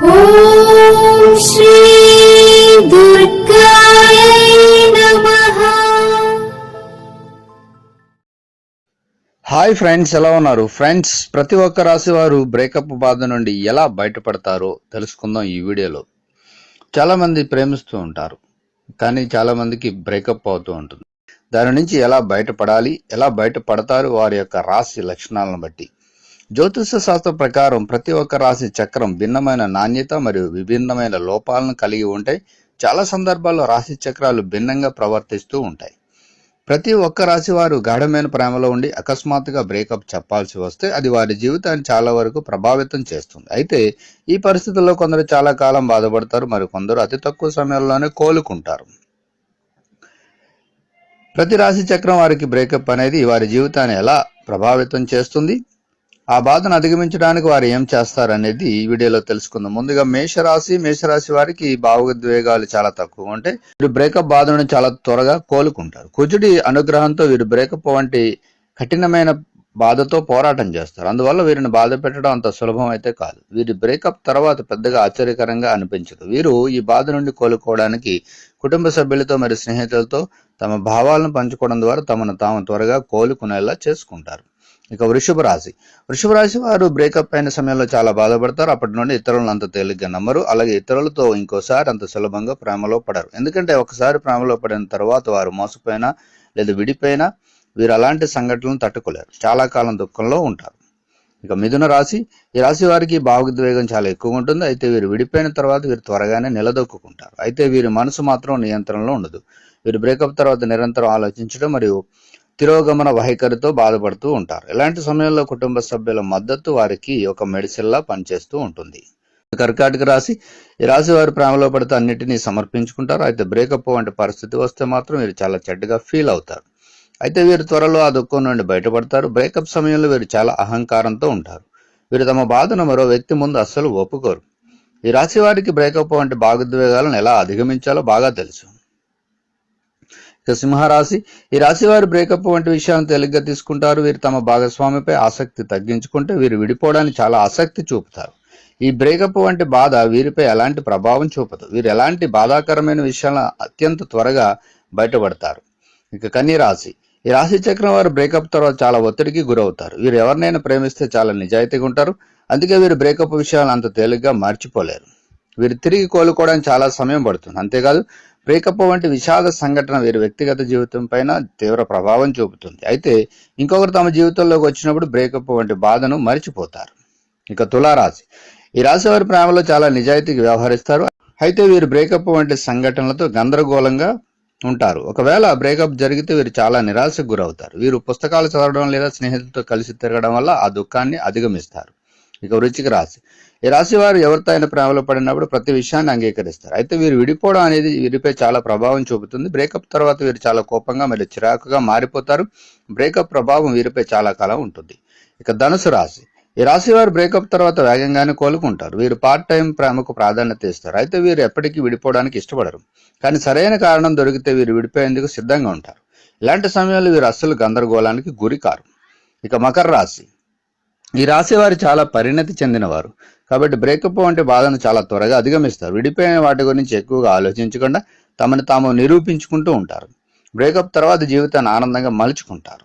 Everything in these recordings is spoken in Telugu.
హాయ్ ఫ్రెండ్స్ ఎలా ఉన్నారు? ఫ్రెండ్స్ ప్రతి ఒక్క రాశి వారు బ్రేకప్ బాధ నుండి ఎలా బయటపడతారో తెలుసుకుందాం ఈ వీడియోలో. చాలామంది ప్రేమిస్తూ ఉంటారు కానీ చాలామందికి బ్రేకప్ అవుతూ ఉంటుంది. దాని నుంచి ఎలా బయటపడాలి ఎలా బయటపడతారు వారి యొక్క రాశి లక్షణాలను బట్టి. జ్యోతిష శాస్త్రం ప్రకారం ప్రతి ఒక్క రాశి చక్రం భిన్నమైన నాణ్యత మరియు విభిన్నమైన లోపాలను కలిగి ఉంటాయి చాలా సందర్భాల్లో రాశి చక్రాలు భిన్నంగా ప్రవర్తిస్తూ ఉంటాయి. ప్రతి ఒక్క రాశి వారు గాఢమైన ప్రేమలో ఉండి అకస్మాత్తుగా బ్రేకప్ చెప్పాల్సి వస్తే అది వారి జీవితాన్ని చాలా వరకు ప్రభావితం చేస్తుంది. అయితే ఈ పరిస్థితుల్లో కొందరు చాలా కాలం బాధపడతారు మరి కొందరు అతి తక్కువ సమయంలోనే కోలుకుంటారు. ప్రతి రాశి చక్రం వారికి బ్రేకప్ అనేది వారి జీవితాన్ని ఎలా ప్రభావితం చేస్తుంది? ఆ బాధను అధిగమించడానికి వారు ఏం చేస్తారనేది ఈ వీడియోలో తెలుసుకుందాం. ముందుగా మేషరాశి మేషరాశి వారికి భావోద్వేగాలు చాలా తక్కువ. ఉంటాయి వీరు బ్రేకప్ బాధను చాలా త్వరగా కోలుకుంటారు. కుజుడి అనుగ్రహంతో వీరు బ్రేకప్ వంటి కఠినమైన బాధతో పోరాటం చేస్తారు. అందువల్ల వీరిని బాధ పెట్టడం అంత సులభం అయితే కాదు. వీరి బ్రేకప్ తర్వాత పెద్దగా ఆశ్చర్యకరంగా అనిపించదు. వీరు ఈ బాధ నుండి కోలుకోవడానికి కుటుంబ సభ్యులతో మరియు స్నేహితులతో తమ భావాలను పంచుకోవడం ద్వారా తమను తాము త్వరగా కోలుకునేలా చేసుకుంటారు. ఇక వృషభ రాశి. వృషభ రాశి వారు బ్రేకప్ అయిన సమయంలో చాలా బాధపడతారు. అప్పటి నుండి ఇతరులను అంత తేలిగ్గా నమ్మరు. అలాగే ఇతరులతో ఇంకోసారి అంత సులభంగా ప్రేమలో పడరు. ఎందుకంటే ఒకసారి ప్రేమలో పడిన తర్వాత వారు మోసపోయినా లేదా విడిపోయినా వీరు అలాంటి సంఘటనలను తట్టుకోలేరు. చాలా కాలం దుఃఖంలో ఉంటారు. ఇక మిథున రాశి ఈ రాశి వారికి భావోద్వేగం చాలా ఎక్కువ ఉంటుంది. అయితే వీరు విడిపోయిన తర్వాత వీరు త్వరగానే నిలదొక్కుంటారు అయితే వీరి మనసు మాత్రం నియంత్రణలో ఉండదు. వీరు బ్రేకప్ తర్వాత నిరంతరం ఆలోచించడం మరియు తిరోగమన వైఖరితో బాధపడుతూ ఉంటారు. ఇలాంటి సమయంలో కుటుంబ సభ్యుల మద్దతు వారికి ఒక మెడిసిన్లా పనిచేస్తూ ఉంటుంది. కర్కాటక రాశి ఈ రాశి వారు ప్రేమలో పడితే అన్నిటినీ సమర్పించుకుంటారు. అయితే బ్రేకప్ వంటి పరిస్థితి వస్తే మాత్రం వీరు చాలా చెడ్డగా ఫీల్ అవుతారు. అయితే వీరు త్వరలో ఆ దుఃఖం నుండి బయటపడతారు. బ్రేకప్ సమయంలో వీరు చాలా అహంకారంతో ఉంటారు. వీరు తమ బాధను మరో వ్యక్తి ముందు అస్సలు ఒప్పుకోరు. ఈ రాశి వారికి బ్రేకప్ వంటి భాగోద్వేగాలను ఎలా అధిగమించాలో బాగా తెలుసు. ఇక సింహరాశి ఈ రాశి వారు బ్రేకప్ వంటి విషయాలను తేలిగ్గా తీసుకుంటారు. వీరు తమ భాగస్వామిపై ఆసక్తి తగ్గించుకుంటే వీరు విడిపోవడానికి చాలా ఆసక్తి చూపుతారు. ఈ బ్రేకప్ వంటి బాధ వీరిపై ఎలాంటి ప్రభావం చూపదు. వీరు ఎలాంటి బాధాకరమైన విషయాలను అత్యంత త్వరగా బయటపడతారు. ఇక కన్య రాశి ఈ రాశి చక్రం వారు బ్రేకప్ తర్వాత చాలా ఒత్తిడికి గురవుతారు. వీరు ఎవరినైనా ప్రేమిస్తే చాలా నిజాయితీగా ఉంటారు. అందుకే వీరు బ్రేకప్ విషయాలను అంత తేలిగ్గా మర్చిపోలేరు. వీరు తిరిగి కోలుకోవడానికి చాలా సమయం పడుతుంది. అంతేకాదు బ్రేకప్ వంటి విషాద సంఘటన వీరి వ్యక్తిగత జీవితం పైన తీవ్ర ప్రభావం చూపుతుంది. అయితే ఇంకొకరు తమ జీవితంలోకి వచ్చినప్పుడు బ్రేకప్ వంటి బాధను మరిచిపోతారు. ఇక తులారాశి. ఈ రాశి వారి ప్రేమలో చాలా నిజాయితీగా వ్యవహరిస్తారు. అయితే వీరు బ్రేకప్ వంటి సంఘటనలతో గందరగోళంగా ఉంటారు. ఒకవేళ బ్రేకప్ జరిగితే వీరు చాలా నిరాశకు గురవుతారు. వీరు పుస్తకాలు చదవడం లేదా స్నేహితులతో కలిసి తిరగడం వల్ల ఆ దుఃఖాన్ని అధిగమిస్తారు. ఇక వృచ్చిక రాశి. ఈ రాశి వారు ఎవరితో అయినా ప్రేమలో పడినప్పుడు ప్రతి విషయాన్ని అంగీకరిస్తారు. అయితే వీరు విడిపోవడం అనేది వీరిపై చాలా ప్రభావం చూపుతుంది. బ్రేకప్ తర్వాత వీరు చాలా కోపంగా మరియు చిరాకుగా మారిపోతారు. బ్రేకప్ ప్రభావం వీరిపై చాలా కాలం ఉంటుంది. ఇక ధనుసు రాశి. ఈ రాశి వారు బ్రేకప్ తర్వాత వేగంగానే కోలుకుంటారు. వీరు పార్ట్ టైం ప్రేమకు ప్రాధాన్యత ఇస్తారు. అయితే వీరు ఎప్పటికీ విడిపోవడానికి ఇష్టపడరు. కానీ సరైన కారణం దొరికితే వీరు విడిపోయేందుకు సిద్ధంగా ఉంటారు. ఇలాంటి సమయంలో వీరు అస్సలు గందరగోళానికి గురికారు ఇక మకర రాశి. ఈ రాశి వారు చాలా పరిణతి చెందినవారు. కాబట్టి బ్రేకప్ వంటి బాధను చాలా త్వరగా అధిగమిస్తారు. విడిపోయిన వాటి గురించి ఎక్కువగా ఆలోచించకుండా తమను తాము నిరూపించుకుంటూ ఉంటారు. బ్రేకప్ తర్వాత జీవితాన్ని ఆనందంగా మలుచుకుంటారు.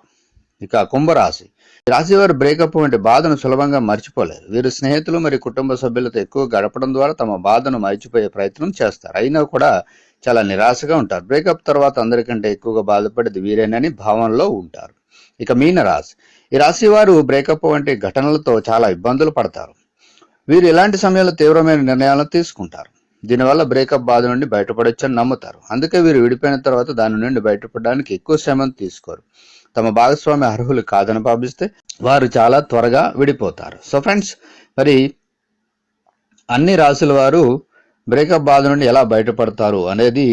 ఇక కుంభరాశి. ఈ రాశి వారు బ్రేకప్ వంటి బాధను సులభంగా మర్చిపోలేరు. వీరు స్నేహితులు మరియు కుటుంబ సభ్యులతో ఎక్కువ గడపడం ద్వారా తమ బాధను మర్చిపోయే ప్రయత్నం చేస్తారు. అయినా కూడా చాలా నిరాశగా ఉంటారు. బ్రేకప్ తర్వాత అందరికంటే ఎక్కువగా బాధపడేది వీరేనని భావనలో ఉంటారు. ఇక మీన రాశి ఈ రాశి వారు బ్రేకప్ వంటి ఘటనలతో చాలా ఇబ్బందులు పడతారు. వీరు ఇలాంటి సమయంలో తీవ్రమైన నిర్ణయాలను తీసుకుంటారు? దీనివల్ల బ్రేకప్ బాధ నుండి బయటపడొచ్చని నమ్ముతారు. అందుకే వీరు విడిపోయిన తర్వాత దాని నుండి బయటపడడానికి ఎక్కువ శ్రమను తీసుకోరు. తమ భాగస్వామి అర్హులు కాదని భావిస్తే వారు చాలా త్వరగా విడిపోతారు. సో ఫ్రెండ్స్ మరి అన్ని రాశుల వారు బ్రేకప్ బాధ నుండి ఎలా బయటపడతారు అనేది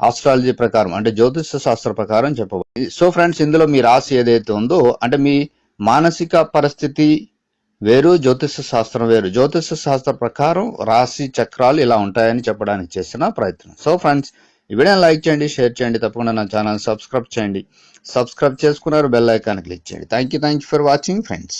ఆస్ట్రాలజీ ప్రకారం అంటే జ్యోతిష శాస్త్ర ప్రకారం చెప్పబడింది. సో ఫ్రెండ్స్ ఇందులో మీ రాశి ఏదైతే ఉందో అంటే మీ మానసిక పరిస్థితి వేరు జ్యోతిష శాస్త్రం వేరు. జ్యోతిష శాస్త్ర ప్రకారం రాశి చక్రాలు ఇలా ఉంటాయని చెప్పడానికి చేసిన ప్రయత్నం. సో ఫ్రెండ్స్ ఈ వీడియోని లైక్ చేయండి షేర్ చేయండి తప్పకుండా నా ఛానల్ సబ్స్క్రైబ్ చేయండి. సబ్స్క్రైబ్ చేసుకున్నారు బెల్ ఐకాన్ క్లిక్ చేయండి. Thank you thank you for watching friends